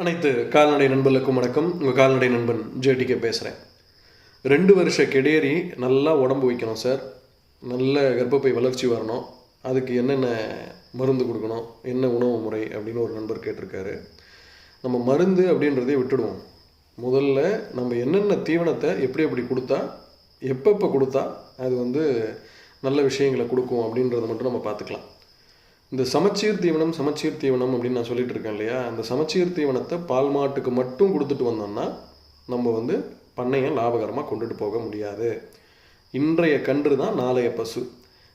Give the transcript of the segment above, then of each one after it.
அனைத்து கால்நடை நண்பர்களுக்கும் வணக்கம். உங்கள் கால்நடை நண்பன் ஜேடிகே பேசுகிறேன் ரெண்டு வருஷ கெடேரி நல்லா உடம்பு வைக்கணும் சார். நல்ல கர்ப்பப்பை வளர்ச்சி வரணும். அதுக்கு என்னென்ன மருந்து கொடுக்கணும் என்ன உணவு முறை அப்படின்னு ஒரு நண்பர் கேட்டிருக்காரு. நம்ம மருந்து அப்படின்றதே விட்டுடுவோம். முதல்ல நம்ம என்னென்ன தீவனத்தை எப்படி எப்படி கொடுத்தா எப்பப்போ கொடுத்தா அது வந்து நல்ல விஷயங்களை கொடுக்கும் அப்படின்றத மட்டும் நம்ம பார்த்துக்கலாம். இந்த சமச்சீர் தீவனம் சமச்சீர் தீவனம் அப்படின்னு நான் சொல்லிட்டு இருக்கேன் இல்லையா? அந்த சமச்சீர் தீவனத்தை பால் மாட்டுக்கு மட்டும் கொடுத்துட்டு வந்தோம்னா நம்ம வந்து பண்ணையை லாபகரமாக கொண்டுட்டு போக முடியாது. இன்றைய கன்று தான் நாளைய பசு.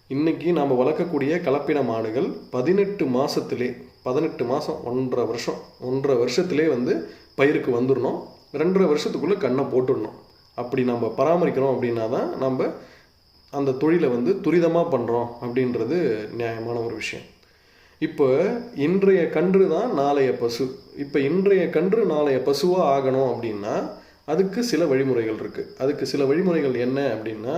இன்னைக்கு நாம் வளர்க்கக்கூடிய கலப்பின மாடுகள் பதினெட்டு மாதத்திலே பதினெட்டு மாதம் ஒன்றரை வருஷம் ஒன்றரை வருஷத்திலே வந்து பயிருக்கு வந்துடணும் ரெண்டரை வருஷத்துக்குள்ளே கண்ணை போட்டுடணும். அப்படி நம்ம பராமரிக்கிறோம் அப்படின்னா தான் நம்ம அந்த தொழிலை வந்து துரிதமாக பண்ணுறோம் அப்படின்றது நியாயமான ஒரு விஷயம். இப்போ இன்றைய கன்று தான் நாளைய பசு. இப்போ இன்றைய கன்று நாளைய பசுவாக ஆகணும் அப்படின்னா அதுக்கு சில வழிமுறைகள் இருக்குது அதுக்கு சில வழிமுறைகள் என்ன அப்படின்னா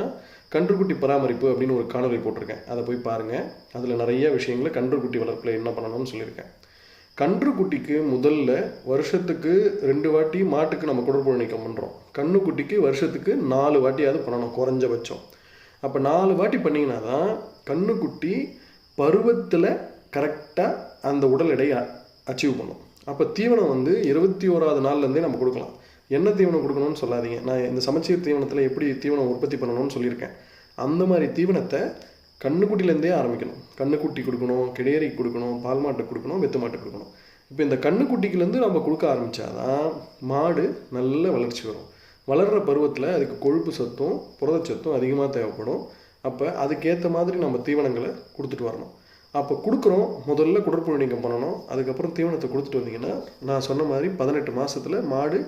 கன்றுக்குட்டி பராமரிப்பு அப்படின்னு ஒரு காணொலி போட்டிருக்கேன். அதை போய் பாருங்கள் அதில் நிறைய விஷயங்களை கன்றுக்குட்டி வளர்ப்பில் என்ன பண்ணணும்னு சொல்லியிருக்கேன். கன்றுக்குட்டிக்கு முதல்ல வருஷத்துக்கு ரெண்டு வாட்டி மாட்டுக்கு நம்ம குடற்புழு நீக்கம் பண்ணுறோம் கன்றுக்குட்டிக்கு வருஷத்துக்கு நாலு வாட்டியாவது பண்ணணும் குறைஞ்சபட்சம். அப்போ நாலு வாட்டி பண்ணிங்கன்னா தான் கன்றுக்குட்டி பருவத்தில் கரெக்டாக அந்த உடல் எடையை அச்சீவ் பண்ணும். அப்போ தீவனம் வந்து இருபத்தி ஓராவது நாள்லேருந்தே நம்ம கொடுக்கலாம். என்ன தீவனம் கொடுக்கணும்னு சொல்லாதீங்க. நான் இந்த சமச்சீர் தீவனத்தில் எப்படி தீவனம் உற்பத்தி பண்ணணும்னு சொல்லியிருக்கேன். அந்த மாதிரி தீவனத்தை கண்ணுக்குட்டிலேருந்தே ஆரம்பிக்கணும். கண்ணுக்குட்டி கொடுக்கணும் கிடையறிக்கு கொடுக்கணும் பால் மாட்டுக்கு கொடுக்கணும் வெத்து மாட்டுக்கு கொடுக்கணும். இப்போ இந்த கண்ணுக்குட்டிக்குலேருந்து நம்ம கொடுக்க ஆரம்பித்தாதான் மாடு நல்ல வளர்ச்சி வரும். வளர்கிற பருவத்தில் அதுக்கு கொழுப்பு சத்தும் புரதச்சத்தும் அதிகமாக தேவைப்படும். அப்போ அதுக்கேற்ற மாதிரி நம்ம தீவனங்களை கொடுத்துட்டு வரணும். அப்போ கொடுக்குறோம். முதல்ல குடற்புழு நீக்கம் பண்ணணும். அதுக்கப்புறம் தீவனத்தை கொடுத்துட்டு வந்தீங்கன்னா நான் சொன்ன மாதிரி பதினெட்டு மாதத்தில் மாடு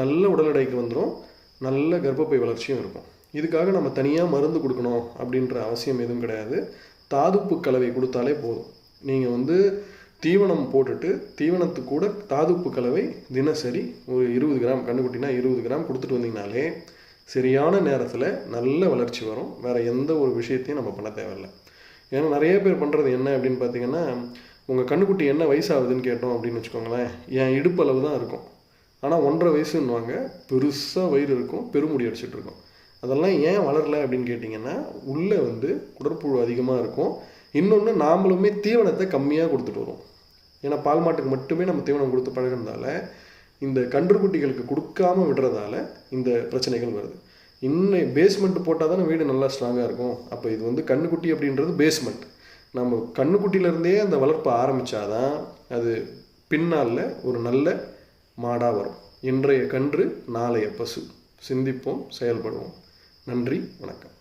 நல்ல உடல் எடைக்கு வந்துடும் நல்ல கர்ப்பப்பை வளர்ச்சியும் இருக்கும். இதுக்காக நம்ம தனியாக மருந்து கொடுக்கணும் அப்படின்ற அவசியம் எதுவும் கிடையாது. தாதுப்பு கலவை கொடுத்தாலே போதும். நீங்கள் வந்து தீவனம் போட்டுட்டு தீவனத்து கூட தாதுப்பு கலவை தினசரி ஒரு இருபது கிராம் கண்டுக்குட்டினா இருபது கிராம் கொடுத்துட்டு வந்தீங்கனாலே சரியான நேரத்தில் நல்ல வளர்ச்சி வரும். வேறு எந்த ஒரு விஷயத்தையும் நம்ம பண்ண தேவையில்லை. ஏன்னா நிறைய பேர் பண்ணுறது என்ன அப்படின்னு பார்த்தீங்கன்னா உங்கள் கண்ணுக்குட்டி என்ன வயசாகுதுன்னு கேட்டோம் அப்படின்னு வச்சுக்கோங்களேன் என் இடுப்பு அளவு தான் இருக்கும். ஆனால் ஒன்றரை வயசுன்னுவாங்க பெருசாக வயிறு இருக்கும் பெருமுடி அடிச்சிட்டு இருக்கும். அதெல்லாம் ஏன் வளரல அப்படின்னு கேட்டிங்கன்னா உள்ளே வந்து குடற்புழு அதிகமாக இருக்கும். இன்னொன்று நாமளுமே தீவனத்தை கம்மியாக கொடுத்துட்டு வரும். ஏன்னா பால் மாட்டுக்கு மட்டுமே நம்ம தீவனம் கொடுத்து பழகிறதால இந்த கன்றுக்குட்டிகளுக்கு கொடுக்காம விடுறதால இந்த பிரச்சனைகள் வருது. இன்னும் பேஸ்மெண்ட் போட்டால் தானே வீடு நல்லா ஸ்ட்ராங்காக இருக்கும். அப்போ இது வந்து கண்ணுக்குட்டி அப்படின்றது பேஸ்மெண்ட் நம்ம கண்ணுக்குட்டியிலேருந்தே அந்த வளர்ப்பு ஆரம்பித்தாதான் அது பின்னால் ஒரு நல்ல மாடாக வரும். இன்றைய கன்று நாளைய பசு. சிந்திப்போம் செயல்படுவோம். நன்றி வணக்கம்.